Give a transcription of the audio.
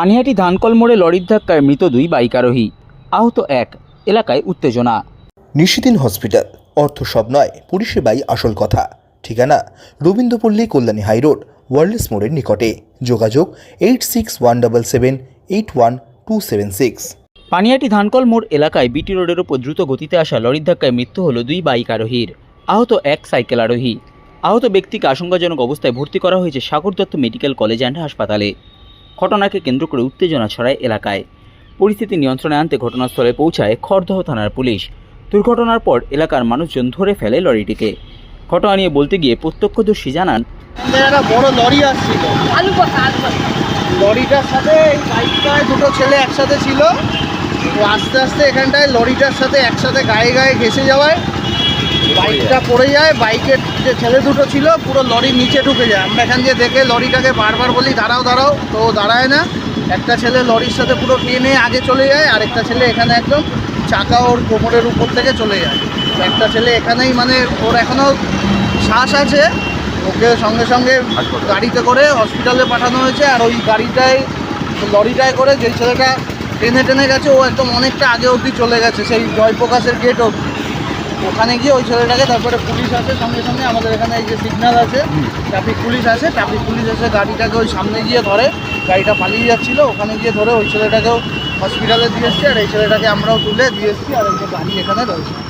পানিহাটি ধানকল মোড়ে লরির ধাক্কায় মৃত দুই বাইক আরোহী আহত এক এলাকায় উত্তেজনা। নিশিদিন হসপিটাল অর্থ সব নয় পরিষেবাই আসল কথা। ঠিকানা রবীন্দ্রপল্লী কল্যাণী হাইরোড ওয়ার্ল্ডস মোড়ের নিকটে। যোগাযোগ eight six one double seven eight one two seven six. Panihati ধানকল মোড় এলাকায় বিটি রোডের ওপর দ্রুত গতিতে আসা লরির ধাক্কায় মৃত্যু হলো দুই বাইক আরোহীর আহত এক সাইকেল আরোহী আহত ব্যক্তিকে আশঙ্কাজনক অবস্থায় ভর্তি করা হয়েছে Sagar Dutta medical college and হাসপাতালে। ঘটনাকে কেন্দ্র করে উত্তেজনা ছড়ায় এলাকায়। পরিস্থিতি নিয়ন্ত্রণে আনতে ঘটনাস্থলে পৌঁছায় খড়দহ থানার পুলিশ। দুর্ঘটনার পর এলাকার মানুষজন ধরে ফেলে লরিটিকে। ঘটনা নিয়ে বলতে গিয়ে প্রত্যক্ষদর্শী জানান একটা বড় লরি আসছিল। আলু লরিটার সাথে এই বাইকটায় দুটো ছেলে একসাথে ছিল। আস্তে আস্তে এখানটায় লরিটার সাথে একসাথে গায়ে গায়ে ঘেসে যাওয়ায় বাইকটা পড়ে যায়। বাইকের যে ছেলে দুটো ছিল পুরো লরির নিচে ঢুকে যায়। আমরা এখান দিয়ে দেখে লরিটাকে বারবার বলি দাঁড়াও দাঁড়াও। তো দাঁড়ায় না। একটা ছেলে লরির সাথে পুরো টেনে আগে চলে যায় আর একটা ছেলে এখানে একদম চাকা ওর কোমরের উপর থেকে চলে যায়। একটা ছেলে এখানেই মানে ওর এখনও শ্বাস আছে। ওকে সঙ্গে সঙ্গে গাড়িতে করে হসপিটালে পাঠানো হয়েছে। আর ওই গাড়িটায় লরিটায় করে যে ছেলেটা টেনে টেনে গেছে ও একদম অনেকটা আগে অবধি চলে গেছে সেই জয়প্রকাশের গেট অবধি। ওখানে গিয়ে ওই ছেলেটাকে তারপরে পুলিশ আছে সঙ্গে সঙ্গে আমাদের এখানে এই যে সিগনাল আছে ট্রাফিক পুলিশ আছে ট্রাফিক পুলিশ এসে গাড়িটাকে ওই সামনে গিয়ে ধরে, গাড়িটা পালিয়ে যাচ্ছিল, ওখানে গিয়ে ধরে ওই ছেলেটাকেও হসপিটালে দিয়ে এসছি, আর এই ছেলেটাকে আমরাও তুলে দিয়ে এসছি, আর এই যে গাড়ি এখানে রয়েছে।